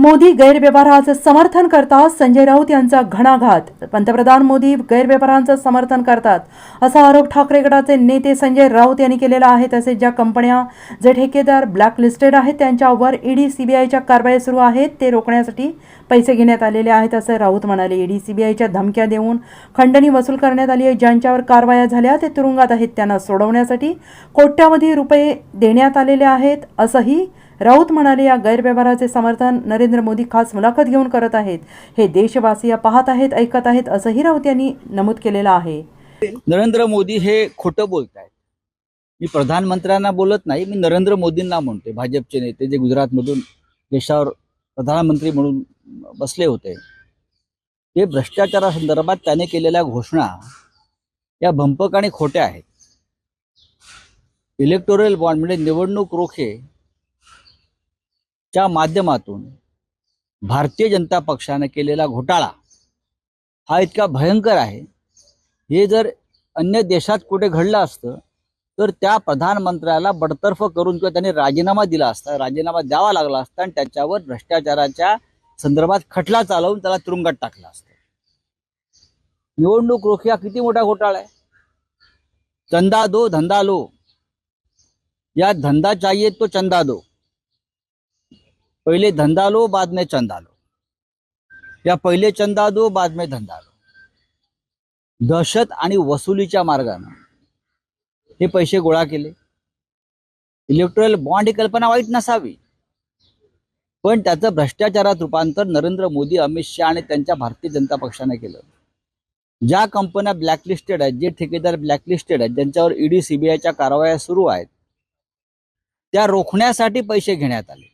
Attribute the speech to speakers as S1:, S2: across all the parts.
S1: मोदी गैरव्यवहाराचं समर्थन करतात. संजय राऊत यांचा घणाघात. पंतप्रधान मोदी गैरव्यवहारांचं समर्थन करतात. असा आरोप ठाकरे गटाचे नेते संजय राऊत यांनी केलेला आहे. तसेच ज्या कंपन्या जे ठेकेदार ब्लॅक लिस्टेड आहेत त्यांच्यावर ईडी सीबीआयच्या कारवाई सुरू आहेत. ते रोखण्यासाठी पैसे घेण्यात आलेले आहेत असं राऊत म्हणाले. ईडी सीबीआयच्या धमक्या देऊन खंडणी वसूल करण्यात आली आहे. ज्यांच्यावर कारवाया झाल्या ते तुरुंगात आहेत. त्यांना सोडवण्यासाठी कोट्यावधी रुपये देण्यात आलेले आहेत असंही राऊत म्हणाले या गैरव्यवहाराचे समर्थन नरेंद्र मोदी खास मुलाखत घेऊन करत आहेत. हे देशवासीय पाहत आहेत ऐकत आहेत असंही राऊत यांनी नमूद केलेलं आहे.
S2: नरेंद्र मोदी हे खोटं बोलत आहेत. मी प्रधानमंत्र्यांना बोलत नाही मी नरेंद्र मोदींना म्हणते भाजपचे नेते जे गुजरातमधून देशावर प्रधानमंत्री म्हणून बसले होते ते भ्रष्टाचारासंदर्भात त्याने केलेल्या घोषणा या भंपक आणि खोट्या आहेत. इलेक्टोरल बॉन्ड म्हणजे निवडणूक रोखे च्या माध्यमातून भारतीय जनता पक्षाने केलेला घोटाळा हा इतका भयंकर आहे. हे जर अन्य देशात कुठे घडलं असतं तर त्या प्रधानमंत्र्याला बडतर्फ करून किंवा त्यांनी राजीनामा दिला असता राजीनामा द्यावा लागला असता आणि त्याच्यावर भ्रष्टाचाराच्या संदर्भात खटला चालवून त्याला तुरुंगात टाकला असतं. निवडणूक रोखी हा किती मोठा घोटाळा आहे. चंदा दो धंदा लो. या धंदा चाहिए तो चंदा दो. पहिले धंदा लो बाद में चंदा लो या पहिले चंदा दो बाद में धंदा लो दहशत आणि वसुलीच्या मार्गानं हे पैसे गोळा केले. इलेक्ट्रल बॉन्ड ही कल्पना वाईट नसावी. पण त्याचं भ्रष्टाचारात रूपांतर नरेंद्र मोदी अमित शहा आणि त्यांच्या भारतीय जनता पक्षाने केलं. ज्या कंपन्या ब्लॅकलिस्टेड आहेत जे ठेकेदार ब्लॅकलिस्टेड आहेत ज्यांच्यावर ईडी सीबीआयच्या कारवाया सुरू आहेत त्या रोखण्यासाठी पैसे घेण्यात आले.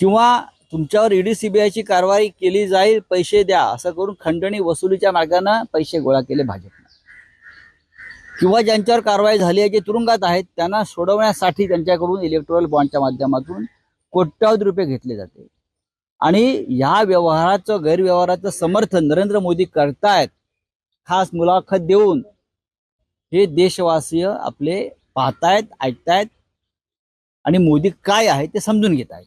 S2: किंवा तुमच्यावर ईडी सीबीआयची कारवाई केली जाईल पैसे द्या असं करून खंडणी वसुलीच्या मार्गानं पैसे गोळा केले भाजपनं. किंवा ज्यांच्यावर कारवाई झाली आहे जे तुरुंगात आहेत त्यांना सोडवण्यासाठी त्यांच्याकडून इलेक्ट्रॉल बॉन्डच्या माध्यमातून कोट्यावधी रुपये घेतले जाते. आणि ह्या व्यवहाराचं गैरव्यवहाराचं समर्थन नरेंद्र मोदी करतायत खास मुलाखत देऊन हे देशवासीय आपले पाहतायत ऐकतायत आणि मोदी काय आहे ते समजून घेत आहेत.